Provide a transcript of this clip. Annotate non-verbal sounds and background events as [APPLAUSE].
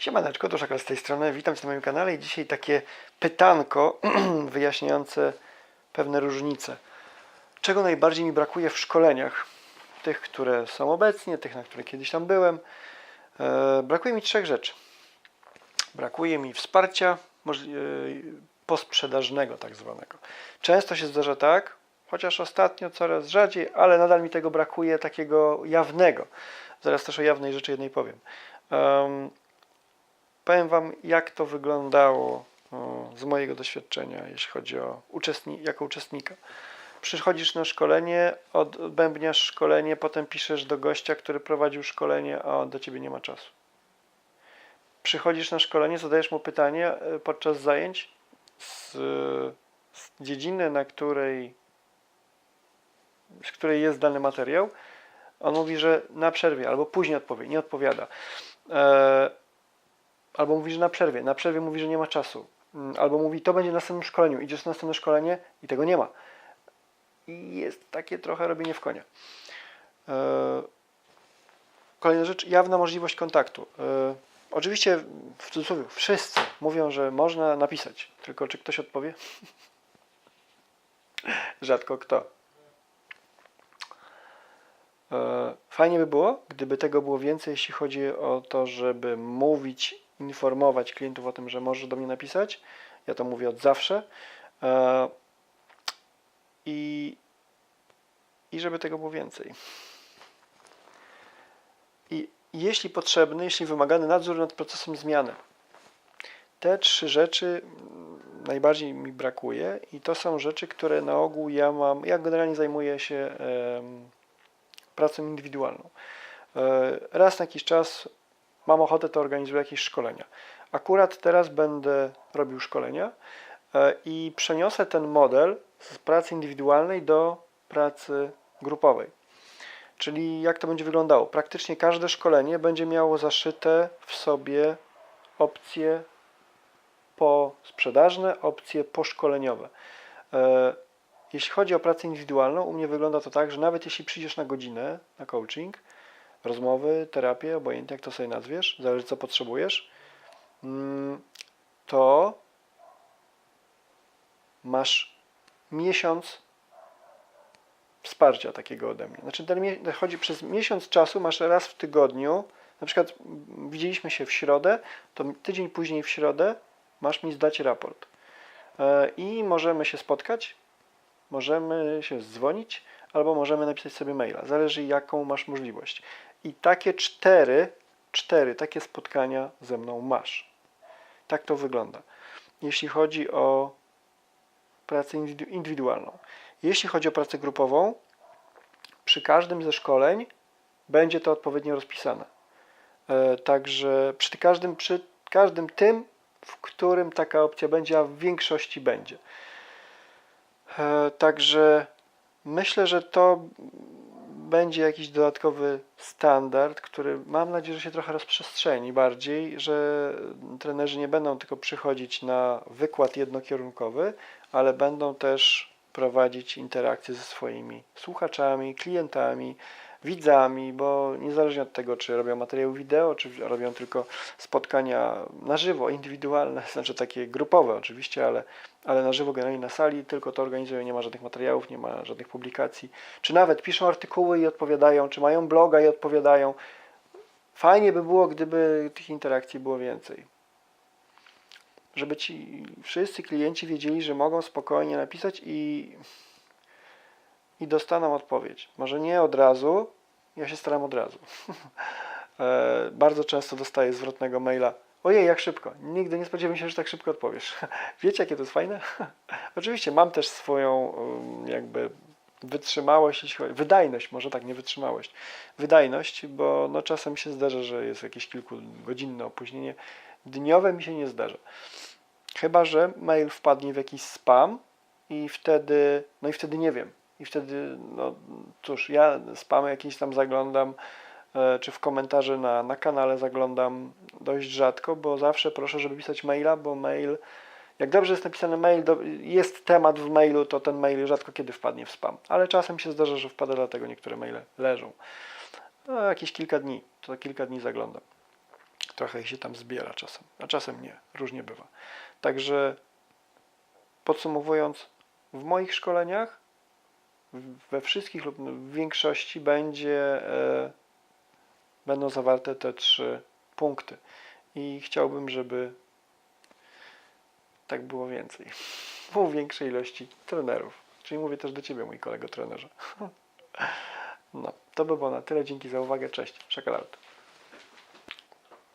Siemaneczko, to Szakal z tej strony. Witam Cię na moim kanale i dzisiaj takie pytanko [CLEARS THROAT] wyjaśniające pewne różnice. Czego najbardziej mi brakuje w szkoleniach? Tych, które są obecnie, tych, na które kiedyś tam byłem. E, brakuje mi trzech rzeczy. Brakuje mi wsparcia e, posprzedażnego tak zwanego. Często się zdarza tak, chociaż ostatnio coraz rzadziej, ale nadal mi tego brakuje takiego jawnego. Zaraz też o jawnej rzeczy jednej powiem. Em, powiem Wam, jak to wyglądało z mojego doświadczenia, jeśli chodzi o uczestni- jako uczestnika. Przychodzisz na szkolenie, odbębniasz szkolenie, potem piszesz do gościa, który prowadził szkolenie, a do ciebie nie ma czasu. Przychodzisz na szkolenie, zadajesz mu pytanie e, podczas zajęć z, z dziedziny, na której, z której jest dany materiał. On mówi, że na przerwie, albo później odpowie, nie odpowiada. Albo mówi, że na przerwie. Na przerwie mówi, że nie ma czasu. Mm, Albo mówi, to będzie na następnym szkoleniu. Idziesz na następne szkolenie i tego nie ma. I jest takie trochę robienie w konia. E, Kolejna rzecz, jawna możliwość kontaktu. E, Oczywiście w cudzysłowie wszyscy mówią, że można napisać, tylko czy ktoś odpowie? [LAUGHS] Rzadko kto. E, Fajnie by było, gdyby tego było więcej, jeśli chodzi o to, żeby mówić, informować klientów o tym, że może do mnie napisać. Ja to mówię od zawsze. E, I, i żeby tego było więcej. I jeśli potrzebny, jeśli wymagany nadzór nad procesem zmiany. Te trzy rzeczy mm, najbardziej mi brakuje i to są rzeczy, które na ogół ja mam, ja generalnie zajmuję się pracą indywidualną. E, Raz na jakiś czas mam ochotę, to organizuję jakieś szkolenia. Akurat teraz będę robił szkolenia e, i przeniosę ten model z pracy indywidualnej do pracy grupowej. Czyli jak to będzie wyglądało? Praktycznie każde szkolenie będzie miało zaszyte w sobie opcje posprzedażne, opcje poszkoleniowe. E, Jeśli chodzi o pracę indywidualną, u mnie wygląda to tak, że nawet jeśli przyjdziesz na godzinę na coaching, rozmowy, terapię, obojętnie jak to sobie nazwiesz, zależy co potrzebujesz, mm, to masz miesiąc wsparcia takiego ode mnie. Znaczy, ten chodzi przez miesiąc czasu, masz raz w tygodniu, na przykład widzieliśmy się w środę, to tydzień później w środę masz mi zdać raport. E, I możemy się spotkać, możemy się dzwonić, albo możemy napisać sobie maila. Zależy jaką masz możliwość. I takie cztery, cztery takie spotkania ze mną masz. Tak to wygląda. Jeśli chodzi o pracę indywidu- indywidualną. Jeśli chodzi o pracę grupową, przy każdym ze szkoleń będzie to odpowiednio rozpisane. E, Także przy każdym, przy każdym tym, w którym taka opcja będzie, a w większości będzie. E, Także myślę, że to będzie jakiś dodatkowy standard, który mam nadzieję, że się trochę rozprzestrzeni bardziej, że trenerzy nie będą tylko przychodzić na wykład jednokierunkowy, ale będą też prowadzić interakcje ze swoimi słuchaczami, klientami, widzami, bo niezależnie od tego, czy robią materiały wideo, czy robią tylko spotkania na żywo, indywidualne, [LAUGHS] znaczy takie grupowe oczywiście, ale, ale na żywo generalnie na sali, tylko to organizują, nie ma żadnych materiałów, nie ma żadnych publikacji, czy nawet piszą artykuły i odpowiadają, czy mają bloga i odpowiadają. Fajnie by było, gdyby tych interakcji było więcej żeby ci wszyscy klienci wiedzieli, że mogą spokojnie napisać i, i dostaną odpowiedź. Może nie od razu, ja się staram od razu. [LAUGHS] E, Bardzo często dostaję zwrotnego maila. Ojej, jak szybko. Nigdy nie spodziewałem się, że tak szybko odpowiesz. [LAUGHS] Wiecie, jakie to jest fajne? [LAUGHS] Oczywiście mam też swoją um, jakby wytrzymałość, wydajność, może tak, nie wytrzymałość, wydajność, bo no czasem się zdarza, że jest jakieś kilkugodzinne opóźnienie. Dniowe mi się nie zdarza. Chyba, że mail wpadnie w jakiś spam i wtedy, no i wtedy nie wiem. I wtedy, no cóż, ja spamy jakieś tam zaglądam, e, czy w komentarze na, na kanale zaglądam dość rzadko, bo zawsze proszę, żeby pisać maila, bo mail, jak dobrze jest napisany mail, do, jest temat w mailu, to ten mail rzadko kiedy wpadnie w spam. Ale czasem się zdarza, że wpada, dlatego niektóre maile leżą. No, jakieś kilka dni, to kilka dni zaglądam. trochę ich się tam zbiera czasem, a czasem nie, różnie bywa. Także podsumowując, w moich szkoleniach we wszystkich lub w większości będzie, e, będą zawarte te trzy punkty. I chciałbym, żeby tak było więcej. [LAUGHS] U większej ilości trenerów. Czyli mówię też do Ciebie, mój kolego trenerze. [LAUGHS] No, to by było na tyle. Dzięki za uwagę. Cześć. Szakalauty.